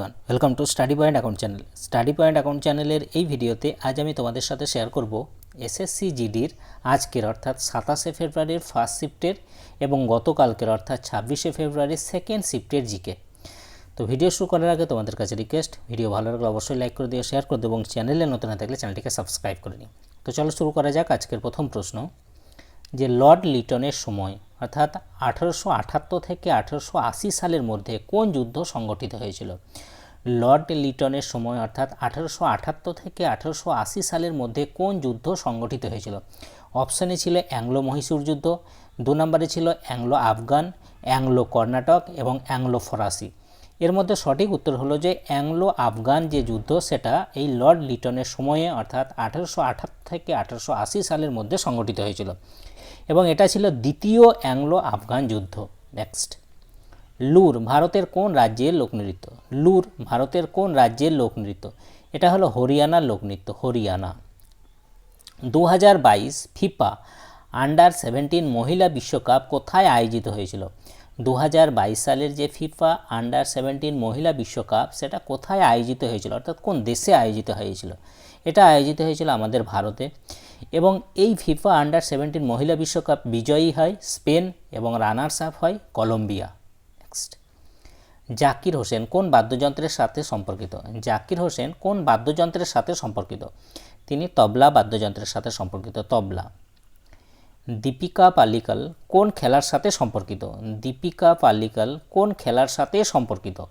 Everyone, welcome to study point account channel. Study point account চ্যানেলের এই ভিডিওতে আজ আমি তোমাদের সাথে শেয়ার করব এসএসসি জিডির আজকের অর্থাৎ সাতাশে ফেব্রুয়ারির ফার্স্ট শিফটের এবং গতকালকের অর্থাৎ ছাব্বিশে ফেব্রুয়ারির সেকেন্ড শিফটের জিকে। তো ভিডিও শুরু করার আগে তোমাদের কাছে রিকোয়েস্ট, ভিডিও ভালো লাগলে অবশ্যই লাইক করে দিও, শেয়ার করে দিও এবং চ্যানেলে নতুন না থাকলে চ্যানেলটিকে সাবস্ক্রাইব করে নিও। তো চলো শুরু করা যাক আজকের প্রথম প্রশ্ন, যে লর্ড লিটনের সময় অর্থাৎ আঠারোশো আটাত্তর থেকে আঠারোশো আশি সালের মধ্যে কোন যুদ্ধ সংগঠিত হয়েছিল? লর্ড লিটনের সময়, অর্থাৎ আঠারোশো আটাত্তর থেকে আঠারোশো আশি সালের মধ্যে কোন যুদ্ধ সংগঠিত হয়েছিল? অপশানে ছিল অ্যাংলো মহীশূর যুদ্ধ, দু নম্বরে ছিল অ্যাংলো আফগান অ্যাংলো কর্ণাটক এবং অ্যাংলো ফরাসি এর মধ্যে সঠিক উত্তর হলো যে অ্যাংলো আফগান যে যুদ্ধ, সেটা এই লর্ড লিটনের সময়ে, অর্থাৎ আঠারোশো আটাত্তর থেকে আঠারোশো আশি সালের মধ্যে সংগঠিত হয়েছিল। এবং এটা ছিল দ্বিতীয় অ্যাংলো আফগান যুদ্ধ। নেক্সট লুর ভারতের কোন রাজ্যের লোকনৃত্য লুর ভারতের কোন রাজ্যের লোকনৃত্য এটা হলো হরিয়ানার লোকনৃত্য হরিয়ানা। দু হাজার বাইশ ফিফা আন্ডার সেভেন্টিন মহিলা বিশ্বকাপ কোথায় আয়োজিত হয়েছিল? দু হাজার বাইশ সালের যে ফিফা আন্ডার সেভেন্টিন মহিলা বিশ্বকাপ, সেটা কোথায় আয়োজিত হয়েছিল? অর্থাৎ কোন দেশে আয়োজিত হয়েছিল? এটা আয়োজিত হয়েছিল আমাদের ভারতে। এবং এই ফিফা আন্ডার সেভেন্টিন মহিলা বিশ্বকাপ বিজয়ী হয়, স্পেন এবং রানার্স আপ হয় কলম্বিয়া। নেক্সট জাকির হোসেন কোন বাদ্যযন্ত্রের সাথে সম্পর্কিত? জাকির হোসেন কোন বাদ্যযন্ত্রের সাথে সম্পর্কিত? তিনি তবলা বাদ্যযন্ত্রের সাথে সম্পর্কিত, তবলা। দীপিকা পালিকাল কোন খেলার সাথে সম্পর্কিত? দীপিকা পালিকাল কোন খেলার সাথে সম্পর্কিত?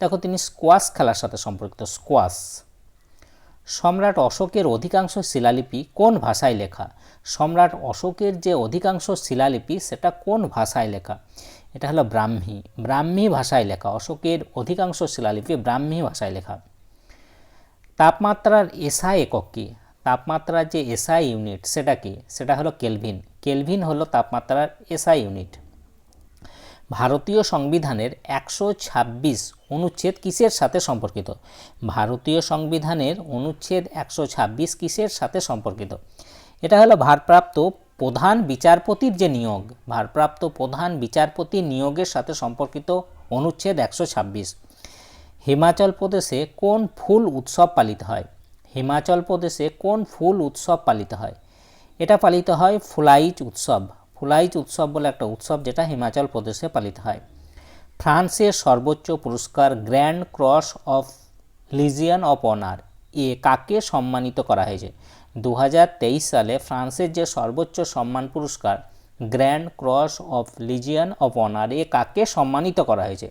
দেখো, তিনি স্কোয়াশ খেলার সাথে সম্পর্কিত স্কোয়াশ সম্রাট অশোকের অধিকাংশ শিলালিপি কোন ভাষায় লেখা? সম্রাট অশোকের যে অধিকাংশ শিলালিপি, সেটা কোন ভাষায় লেখা? এটা হলো ব্রাহ্মী। ব্রাহ্মী ভাষায় লেখা। অশোকের অধিকাংশ শিলালিপি ব্রাহ্মী ভাষায় লেখা। তাপমাত্রার এসআই একক কী? তাপমাত্রার যে এসআই ইউনিট, সেটা কি? সেটা হলো কেলভিন। কেলভিন হলো তাপমাত্রার এসআই ইউনিট। ভারতীয় সংবিধানের একশো ছাব্বিশ অনুচ্ছেদ কিসের সাথে সম্পর্কিত? ভারতীয় সংবিধানের অনুচ্ছেদ একশো ছাব্বিশ কিসের সাথে সম্পর্কিত? এটা হলো ভারপ্রাপ্ত প্রধান বিচারপতির যে নিয়োগ, ভারপ্রাপ্ত প্রধান বিচারপতি নিয়োগের সাথে সম্পর্কিত অনুচ্ছেদ একশো ছাব্বিশ। হিমাচল প্রদেশে কোন ফুল উৎসব পালিত হয়? হিমাচল প্রদেশে কোন ফুল উৎসব পালিত হয়? এটা পালিত হয় ফুলাইচ উৎসব ফুলাইচ উৎসব বলে একটা উৎসব যেটা হিমাচল প্রদেশে পালিত হয়। ফ্রান্সের সর্বোচ্চ পুরস্কার grand cross of legion of honour, এ কাকে সম্মানিত করা হয়েছে? দু হাজার তেইশ সালে ফ্রান্সের যে সর্বোচ্চ সম্মান পুরস্কার, grand cross of legion of honour, এ কাকে সম্মানিত করা হয়েছে?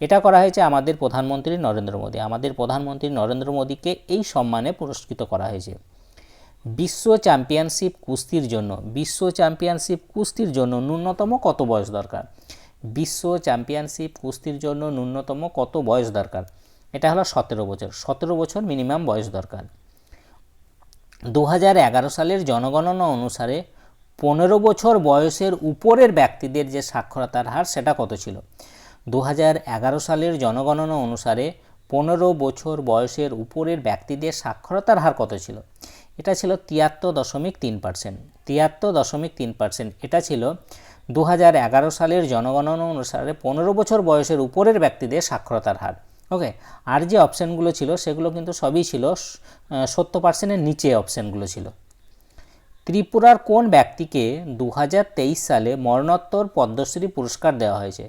এটা করা হয়েছে আমাদের প্রধানমন্ত্রী নরেন্দ্র মোদী। আমাদের প্রধানমন্ত্রী নরেন্দ্র মোদীকে এই সম্মানে পুরস্কৃত করা হয়েছে। বিশ্ব চ্যাম্পিয়নশিপ কুস্তির জন্য, বিশ্ব চ্যাম্পিয়নশিপ কুস্তির জন্য ন্যূনতম কত বয়স দরকার? বিশ্ব চ্যাম্পিয়নশিপ কুস্তির জন্য ন্যূনতম কত বয়স দরকার? এটা হলো সতেরো বছর সতেরো বছর মিনিমাম বয়স দরকার। দু হাজার এগারো সালের জনগণনা অনুসারে পনেরো বছর বয়সের উপরের ব্যক্তিদের যে সাক্ষরতার হার সেটা কত ছিল? দু হাজার এগারো সালের জনগণনা অনুসারে পনেরো বছর বয়সের উপরের ব্যক্তিদের সাক্ষরতার হার কত ছিল? এটা ছিল তিয়াত্তর দশমিক তিন পার্সেন্ট। তিয়াত্তর দশমিক তিন পার্সেন্ট। এটা ছিল দু হাজার এগারো সালের জনগণনা অনুসারে পনেরো বছর বয়সের উপরের ব্যক্তিদের সাক্ষরতার হার। ওকে? আর যে অপশানগুলো ছিল, সেগুলো কিন্তু সবই ছিল সত্তর পার্সেন্টের নিচে অপশানগুলো ছিল। ত্রিপুরার কোন ব্যক্তিকে দু হাজার তেইশ সালে মরণোত্তর পদ্মশ্রী পুরস্কার দেওয়া হয়েছে?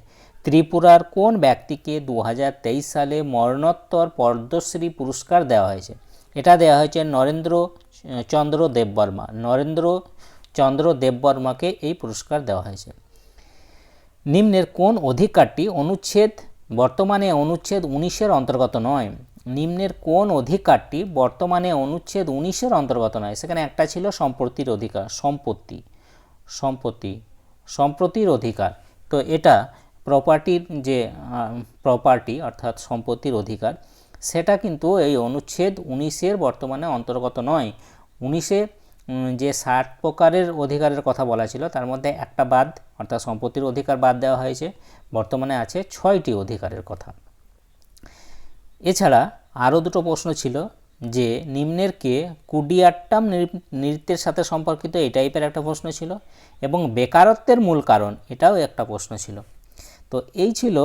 ত্রিপুরার কোন ব্যক্তিকে দুহাজার তেইশ সালে মরণোত্তর পদ্মশ্রী পুরস্কার দেওয়া হয়েছে? এটা দেওয়া হয়েছে নরেন্দ্র চন্দ্র দেববর্মা। নরেন্দ্র চন্দ্র দেববর্মাকে এই পুরস্কার দেওয়া হয়েছে। নিম্নের কোন অধিকারটি অনুচ্ছেদ, বর্তমানে অনুচ্ছেদ উনিশের অন্তর্গত নয়। নিম্নের কোন অধিকারটি বর্তমানে অনুচ্ছেদ উনিশের অন্তর্গত নয়? সেখানে একটা ছিল সম্পত্তির অধিকার, সম্পত্তি সম্পত্তি, সম্পত্তির অধিকার। তো এটা প্রপার্টির যে প্রপার্টি অর্থাৎ সম্পত্তির অধিকার সেটা কিন্তু এই অনুচ্ছেদ উনিশের বর্তমানে অন্তর্গত নয়। উনিশে যে ষাট প্রকারের অধিকারের কথা বলা ছিল, তার মধ্যে একটা বাদ, অর্থাৎ সম্পত্তির অধিকার বাদ দেওয়া হয়েছে। বর্তমানে আছে ছয়টি অধিকারের কথা। এছাড়া আরও দুটো প্রশ্ন ছিল যে নিম্নের কে কুডিয়াট্টাম নৃত্যের সাথে সম্পর্কিত এই টাইপের একটা প্রশ্ন ছিল এবং বেকারত্বের মূল কারণ এটাও একটা প্রশ্ন ছিল। তো এই ছিল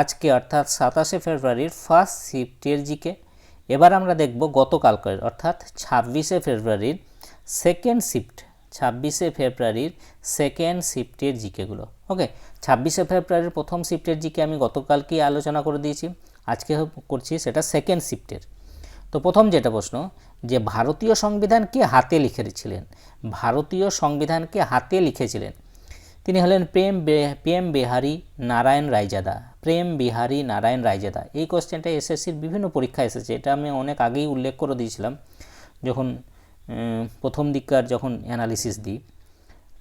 আজকে অর্থাৎ সাতাশে ফেব্রুয়ারির ফার্স্ট শিফটের জিকে এবার আমরা দেখব গতকালকের, অর্থাৎ ছাব্বিশে ফেব্রুয়ারির সেকেন্ড শিফট ছাব্বিশে ফেব্রুয়ারির সেকেন্ড শিফটের জিকেগুলো ওকে ছাব্বিশে ফেব্রুয়ারির প্রথম শিফটের জিকে আমি গতকালকেই আলোচনা করে দিয়েছি, আজকে করছি সেটা সেকেন্ড শিফটের তো প্রথম যেটা প্রশ্ন, যে ভারতীয় সংবিধান কে হাতে লিখেছিলেন? ভারতীয় সংবিধানকে হাতে লিখেছিলেন? তিনি হলেন প্রেম প্রেম বিহারী নারায়ণ রায়জাদা, প্রেম বিহারী নারায়ণ রায়জাদা। এই কোশ্চেনটা এসএসসির বিভিন্ন পরীক্ষায় এসেছে, এটা আমি অনেক আগেই উল্লেখ করে দিয়েছিলাম। যখন প্রথম দিককার যখন অ্যানালিসিস দিই,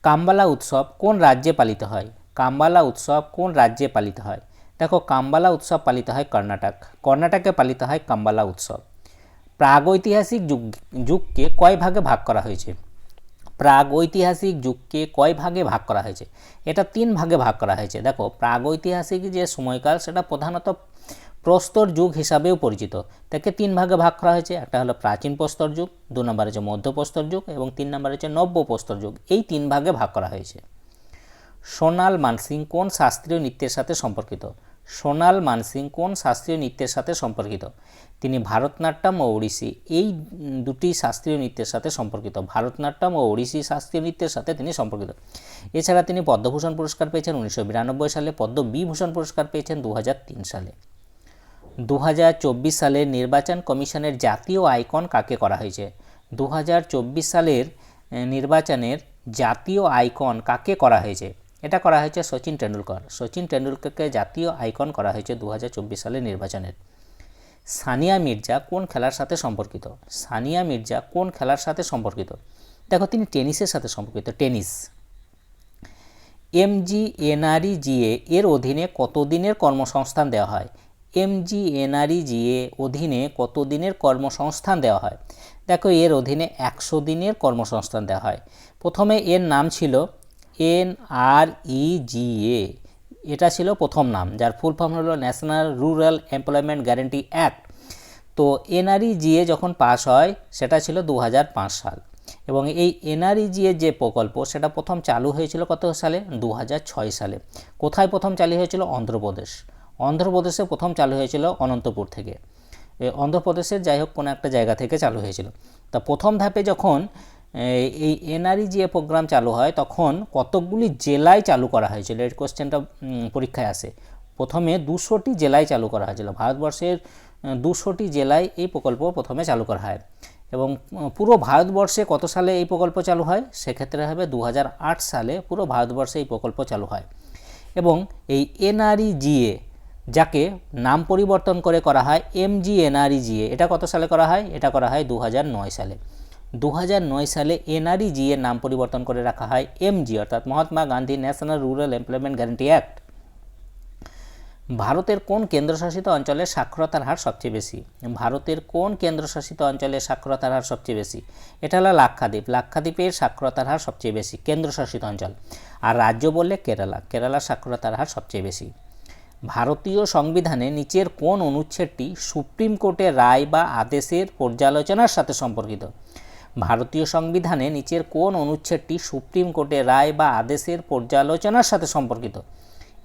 কাম্বালা উৎসব কোন রাজ্যে পালিত হয়? কাম্বালা উৎসব কোন রাজ্যে পালিত হয়? দেখো, কাম্বালা উৎসব পালিত হয় কর্ণাটক। কর্ণাটকে পালিত হয় কাম্বালা উৎসব। প্রাগৈতিহাসিক যুগ, যুগকে কয় ভাগে ভাগ করা হয়েছে? প্রাগৈতিহাসিক যুগকে কয় ভাগে ভাগ করা হয়েছে? এটা তিন ভাগে ভাগ করা হয়েছে। দেখো, প্রাগৈতিহাসিক যে সময়কাল, সেটা প্রধানত প্রস্তর যুগ হিসাবেও পরিচিত। তাকে তিন ভাগে ভাগ করা হয়েছে। একটা হলো প্রাচীন প্রস্তর যুগ, দু নম্বর হচ্ছে মধ্য প্রস্তর যুগ, এবং তিন নম্বর হচ্ছে নব্য প্রস্তর যুগ। এই তিন ভাগে ভাগ করা হয়েছে। সোনাল মানসিং কোন শাস্ত্রীয় নৃত্যের সাথে সম্পর্কিত? সোনাল মানসিং কোন শাস্ত্রীয় নৃত্যের সাথে সম্পর্কিত? তিনি ভারতনাট্যম ও ওড়িশি, এই দুটি শাস্ত্রীয় নৃত্যের সাথে সম্পর্কিত। ভারতনাট্যম ও ওড়িশি শাস্ত্রীয় নৃত্যের সাথে তিনি সম্পর্কিত। এছাড়া তিনি পদ্মভূষণ পুরস্কার পেয়েছেন উনিশশো বিরানব্বই সালে, পদ্মবিভূষণ পুরস্কার পেয়েছেন দু হাজার তিন সালে। দু সালের নির্বাচন কমিশনের জাতীয় আইকন কাকে করা হয়েছে? দু হাজার চব্বিশ সালের নির্বাচনের জাতীয় আইকন কাকে করা হয়েছে? এটা করা হয়েছে সচিন টেন্ডুলকর। সচিন টেন্ডুলকরকে জাতীয় আইকন করা হয়েছে দু সালের নির্বাচনের সানিয়া মির্জা কোন খেলার সাথে সম্পর্কিত? সানিয়া মির্জা কোন খেলার সাথে সম্পর্কিত? দেখো, তিনি টেনিসের সাথে সম্পর্কিত, টেনিস। এমজিএনআরইজিএ এর অধীনে কতদিনের কর্মসংস্থান দেওয়া হয়? এমজিএনআরইজিএ অধীনে কতদিনের কর্মসংস্থান দেওয়া হয়? দেখো, এর অধীনে একশো দিনের কর্মসংস্থান দেওয়া হয়। প্রথমে এর নাম ছিল এনআরইজিএ। এটা ছিল প্রথম নাম, যার ফুল ফর্ম হলো national rural employment guarantee act. তো এনআরইজিএ যখন পাস হয়, সেটা ছিল দু হাজার পাঁচ সাল। এবং এই এনআরই এনআরইজিএ যে প্রকল্প, সেটা প্রথম চালু হয়েছিল কত সালে? দু হাজার ছয় সালে। কোথায় প্রথম চালু হয়েছিল? অন্ধ্রপ্রদেশ। অন্ধ্রপ্রদেশে প্রথম চালু হয়েছিল অনন্তপুর থেকে। অন্ধ্রপ্রদেশের যাই হোক কোনো একটা জায়গা থেকে চালু হয়েছিল। তা প্রথম ধাপে যখন এই- এই এনআরইজিএ প্রোগ্রাম চালু হয়, তখন কতকগুলি জেলায় চালু করা হয়েছিল? এর কোশ্চেনটা পরীক্ষায় আসে। প্রথমে দুশোটি জেলায় চালু করা হয়েছিল। ভারতবর্ষের দুশোটি জেলায় এই প্রকল্প প্রথমে চালু করা হয়। এবং পুরো ভারতবর্ষে কত সালে এই প্রকল্প চালু হয়? সেক্ষেত্রে হবে দু হাজার আট সালে পুরো ভারতবর্ষে এই প্রকল্প চালু হয়। এবং এই এনআরইজিএ যাকে নাম পরিবর্তন করে করা হয় এমজিএনআরইজিএ এটা কত সালে করা হয়? এটা করা হয় দু হাজার নয় সালে। দু হাজার নয় সালে এনআরইজি এর নাম পরিবর্তন করে রাখা হয় এমজি, অর্থাৎ Mahatma Gandhi national rural employment guarantee act. ভারতের কোন কেন্দ্রশাসিত অঞ্চলে সাক্ষরতার হার সবচেয়ে বেশি? ভারতের কোন কেন্দ্রশাসিত অঞ্চলে সাক্ষরতার হার সবচেয়ে বেশি? এটা হলো লাক্ষাদ্বীপ। লাক্ষাদ্বীপের সাক্ষরতার হার সবচেয়ে বেশি, কেন্দ্রশাসিত অঞ্চল। আর রাজ্য বললে কেরালা। কেরালার সাক্ষরতার হার সবচেয়ে বেশি। ভারতীয় সংবিধানে নিচের কোন অনুচ্ছেদটি সুপ্রিম কোর্টের রায় বা আদেশের পর্যালোচনার সাথে সম্পর্কিত? ভারতীয় সংবিধানে নিচের কোন অনুচ্ছেদটি সুপ্রিম কোর্টের রায় বা আদেশের পর্যালোচনার সাথে সম্পর্কিত?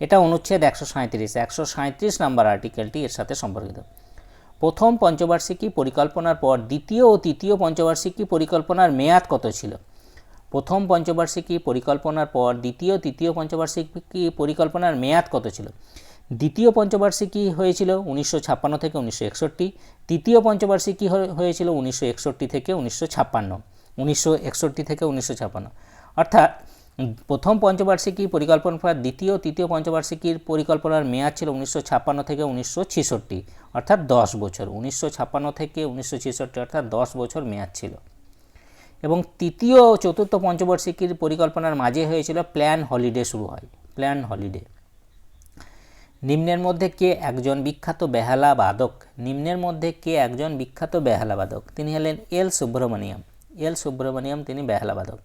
এটা অনুচ্ছেদ একশো সাঁত্রিশ একশো সাঁত্রিশ নম্বর আর্টিকেলটি এর সাথে সম্পর্কিত। প্রথম পঞ্চবার্ষিকী পরিকল্পনার পর দ্বিতীয় ও তৃতীয় পঞ্চবার্ষিকী পরিকল্পনার মেয়াদ কত ছিল? প্রথম পঞ্চবার্ষিকী পরিকল্পনার পর দ্বিতীয়, তৃতীয় পঞ্চবার্ষিকী পরিকল্পনার মেয়াদ কত ছিল? দ্বিতীয় পঞ্চবার্ষিকী হয়েছিল উনিশশো ছাপ্পান্ন থেকে উনিশশো একষট্টি, তৃতীয় পঞ্চবার্ষিকী হয়ে- হয়েছিল উনিশশো একষট্টি থেকে উনিশশো ছাপ্পান্ন, উনিশশো একষট্টি থেকে উনিশশো ছাপ্পান্ন। অর্থাৎ প্রথম পঞ্চবার্ষিকী পরিকল্পনা পর দ্বিতীয়, তৃতীয় পঞ্চবার্ষিকীর পরিকল্পনার মেয়াদ ছিল উনিশশো ছাপ্পান্ন থেকে উনিশশো ছেষট্টি, অর্থাৎ দশ বছর, উনিশশো ছাপ্পান্ন থেকে উনিশশো ছেষট্টি, অর্থাৎ দশ বছর মেয়াদ ছিল। এবং তৃতীয় চতুর্থ পঞ্চবার্ষিকীর পরিকল্পনার মাঝে হয়েছিল প্ল্যান হলিডে শুরু হয়, প্ল্যান হলিডে। নিম্নের মধ্যে কে একজন বিখ্যাত বেহালা বাদক? নিম্নের মধ্যে কে একজন বিখ্যাত বেহালা বাদক? তিনি হলেন এল সুব্রমণিয়াম। এল সুব্রমণিয়াম তিনি বেহালা বাদক।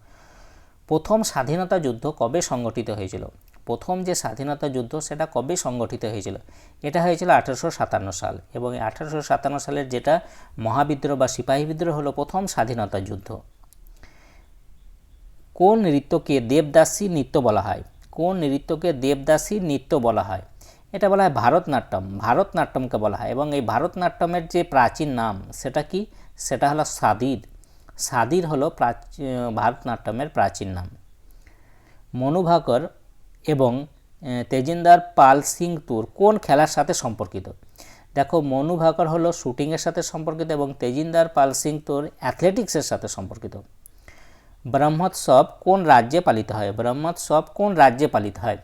প্রথম স্বাধীনতা যুদ্ধ কবে সংগঠিত হয়েছিল? প্রথম যে স্বাধীনতা যুদ্ধ, সেটা কবে সংগঠিত হয়েছিল? এটা হয়েছিল আঠারোশো সাতান্ন সাল এবং আঠারোশো সাতান্ন সালের যেটা মহাবিদ্রোহ বা সিপাহী বিদ্রোহ হলো প্রথম স্বাধীনতা যুদ্ধ। কোন নৃত্যকে দেবদাসী নৃত্য বলা হয়? কোন নৃত্যকে দেবদাসী নৃত্য বলা হয়? এটা বলা হয় ভারতনাট্যম। ভারতনাট্যমকে বলা হয়। এবং এই ভারতনাট্যমের যে প্রাচীন নাম, সেটা কি? সেটা হলো সাদির। সাদির হলো ভারতনাট্যমের প্রাচীন নাম। মনু ভাকর এবং তেজিন্দার পাল সিং তুর কোন খেলার সাথে সম্পর্কিত? দেখো মনু ভাকর হলো শুটিংয়ের সাথে সম্পর্কিত এবং তেজিন্দার পাল সিং তুর অ্যাথলেটিক্সের সাথে সম্পর্কিত। ব্রহ্মোৎসব কোন রাজ্যে পালিত হয়? ব্রহ্মোৎসব কোন রাজ্যে পালিত হয়?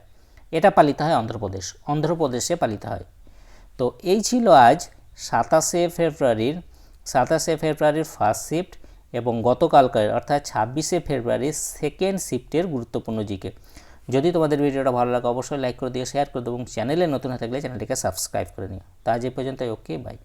এটা পালিত হয় অন্ধ্রপ্রদেশ, অন্ধ্রপ্রদেশে পালিত হয়। তো এই ছিল আজ সাতাশে ফেব্রুয়ারির সাতাশে ফেব্রুয়ারির ফার্স্ট শিফট এবং গতকালকার, অর্থাৎ ছাব্বিশে ফেব্রুয়ারির সেকেন্ড শিফটের গুরুত্বপূর্ণ জিকে। যদি তোমাদের ভিডিওটা ভালো লাগে, অবশ্যই লাইক করে দিয়ে শেয়ার করে দেবো এবং চ্যানেলে নতুন হয়ে থাকলে চ্যানেলটিকে সাবস্ক্রাইব করে নিও। তা আজ এই পর্যন্ত ওকে বাই